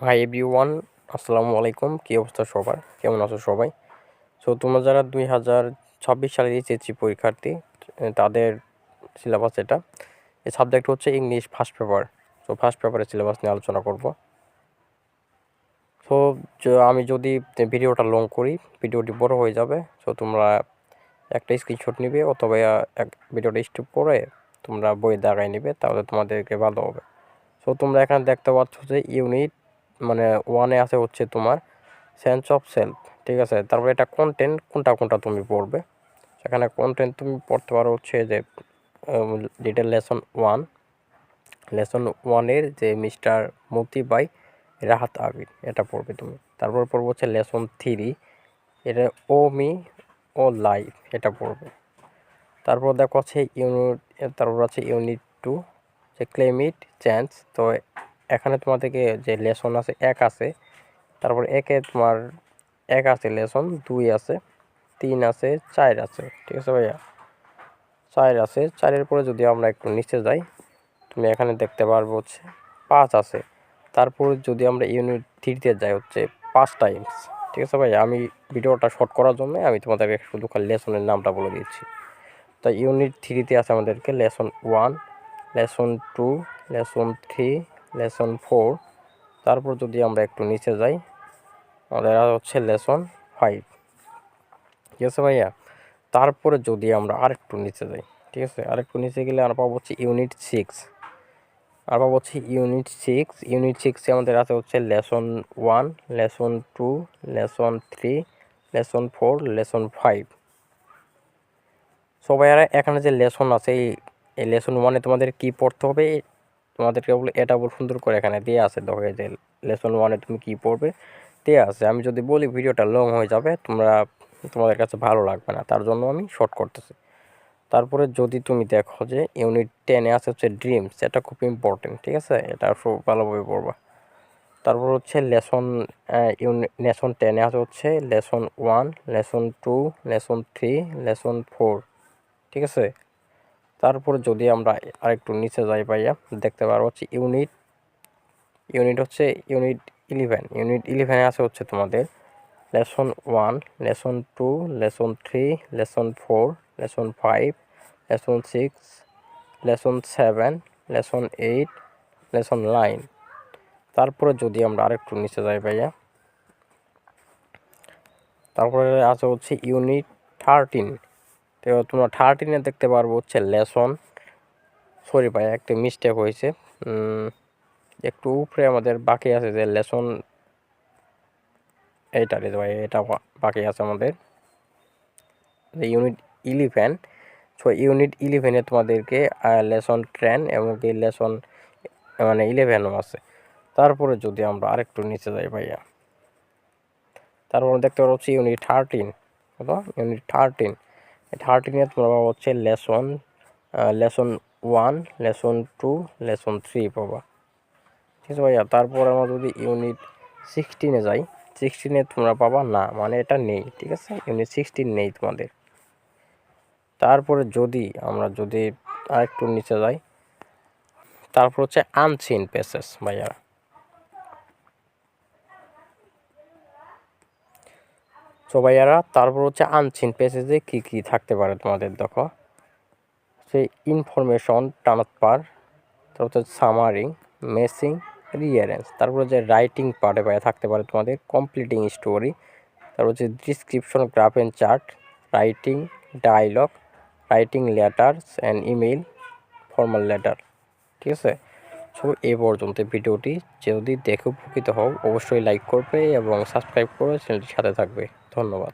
Hi everyone আসসালামু আলাইকুম। কী অবস্থা সবার? কেমন আছো সবাই? সো তোমরা যারা দুই হাজার ছাব্বিশ সালের এইচএসসি পরীক্ষার্থী তাদের সিলেবাস এটা। এই সাবজেক্ট হচ্ছে English first paper so first পেপারের সিলেবাস নিয়ে আলোচনা করব। সো আমি যদি ভিডিওটা লং করি ভিডিওটি বড় হয়ে যাবে। সো তোমরা একটা স্ক্রিনশট নিবে অথবা এক ভিডিওটা স্টপ করে তোমরা বই দাগাই নিবে, তাহলে তোমাদেরকে ভালো হবে। সো তোমরা এখানে দেখতে পাচ্ছ যে ইউনিট মানে ওয়ানে আছে হচ্ছে তোমার সেন্স অফ সেলফ ঠিক আছে? তারপরে এটা কন্টেন্ট কোনটা কোনটা তুমি পড়বে? সেখানে কন্টেন্ট তুমি পড়তে পারো হচ্ছে যে লিটেল লেসন ওয়ান লেসন ওয়ানের যে মিস্টার মতি বাই রাহাত আবির এটা পড়বে তুমি। তারপর পড়ব হচ্ছে লেসন থ্রি এটা ও মি, ও লাইফ এটা পড়বে। তারপর দেখো আছে ইউনিট তারপর আছে ইউনিট টু যে ক্লেমিট চেঞ্জ তো এখানে তোমাদেরকে যে লেসন আছে, এক আছে। তারপর একে তোমার এক আছে লেসন, দুই আছে, তিন আছে, চার আছে, ঠিক আছে ভাইয়া? চার আছে, চারের পরে যদি আমরা একটু নিচে যাই, তুমি এখানে দেখতে পারব হচ্ছে পাঁচ আছে। তারপর যদি আমরা ইউনিট থ্রিতে যাই হচ্ছে পাঁচ টাইমস ঠিক আছে ভাই আমি ভিডিওটা শর্ট করার জন্য আমি তোমাদেরকে শুধু খালি লেসনের নামটা বলে দিচ্ছি। তো ইউনিট থ্রিতে আছে আমাদেরকে lesson one, lesson two, lesson three lesson four. তারপর যদি আমরা একটু নিচে যাই, আমাদের হচ্ছে লেসন ফাইভ। ঠিক আছে ভাইয়া? তারপরে যদি আমরা আরেকটু নিচে যাই, ঠিক আছে? আরেকটু নিচে গেলে আমরা পাবো হচ্ছে ইউনিট সিক্স। আর পাবো হচ্ছে ইউনিট সিক্স। ইউনিট সিক্সে আমাদের আছে হচ্ছে lesson one, lesson two, lesson three, lesson four, lesson five. সবাই আর এখানে যে লেসন আছে এই লেসন ওয়ানে তোমাদের কী পড়তে হবে? তোমাদেরকে বলে, এটা বল সুন্দর করে এখানে দিয়ে আছে। দেখো যে লেসন ওয়ানে তুমি কী পড়বে? দেওয়া আছে। আমি যদি বলি ভিডিওটা লং হয়ে যাবে, তোমরা, তোমাদের কাছে ভালো লাগবে না। তার জন্য আমি শর্ট করতেছি। তারপরে যদি তুমি দেখো যে ইউনিট টেনে আছে হচ্ছে ড্রিমস এটা খুব ইম্পর্টেন্ট ঠিক আছে? এটা খুব ভালোভাবে পড়বা। তারপর হচ্ছে লেসন লেসন টেনে আছে হচ্ছে lesson one lesson two lesson three lesson four ঠিক আছে? তারপরে যদি আমরা আরেকটু নিচে যাই পাইয়া দেখতে পারব হচ্ছে ইউনিট ইউনিট হচ্ছে ইউনিট ইলেভেন ইউনিট ইলেভেনে আছে হচ্ছে তোমাদের lesson one lesson two lesson three lesson four lesson five lesson six lesson seven lesson eight lesson nine তারপরে যদি আমরা আরেকটু নিচে যাই ভাইয়া, তারপরে আছে হচ্ছে ইউনিট থার্টিন তো তোমরা থার্টিনে দেখতে পারব হচ্ছে লেসন সরি ভাই, একটা মিস্টেক হয়েছে। একটু উপরে আমাদের বাকি আছে যে লেসন এইটা রে ভাই, এটা বাকি আছে আমাদের। ইউনিট ইলিভেন সো ইউনিট ইলেভেনে তোমাদেরকে লেসন ট্রেন এবং কি লেসন মানে ইলেভেনও আছে। তারপরে যদি আমরা আরেকটু নিচে যাই ভাইয়া। তারপরে দেখতে পাচ্ছি ইউনিট থার্টিন ইউনিট থার্টিন থার্টিনে তোমরা হচ্ছে lesson lesson one lesson two lesson three পাবা ঠিক আছে ভাইয়া তারপর আমরা যদি ইউনিট সিক্সটিনে যাই সিক্সটিনে তোমরা পাবা, না মানে এটা নেই, ঠিক আছে? ইউনিট সিক্সটিন নেই তোমাদের। তারপরে যদি আমরা যদি আরেকটু নিচে যাই, তারপর হচ্ছে আনসিন পেসেস ভাইয়ারা। সো ভাইয়ারা তারপর হচ্ছে আনসিন পেসেজে কী কী থাকতে পারে তোমাদের, দেখো। সেই ইনফরমেশন ট্রান্সফার তারপর হচ্ছে সামারিং মেসিং রিয়ারেন্স তারপর হচ্ছে রাইটিং পার্টে ভাইয়া থাকতে পারে তোমাদের কমপ্লিটিং স্টোরি তারপর হচ্ছে description graph and chart writing dialogue writing letters and email formal letter ঠিক আছে? সো এ পর্যন্ত ভিডিওটি। যদি দেখে উপকৃত হও, অবশ্যই লাইক করবে এবং সাবস্ক্রাইব করে চ্যানেলটির সাথে থাকবে। ধন্যবাদ।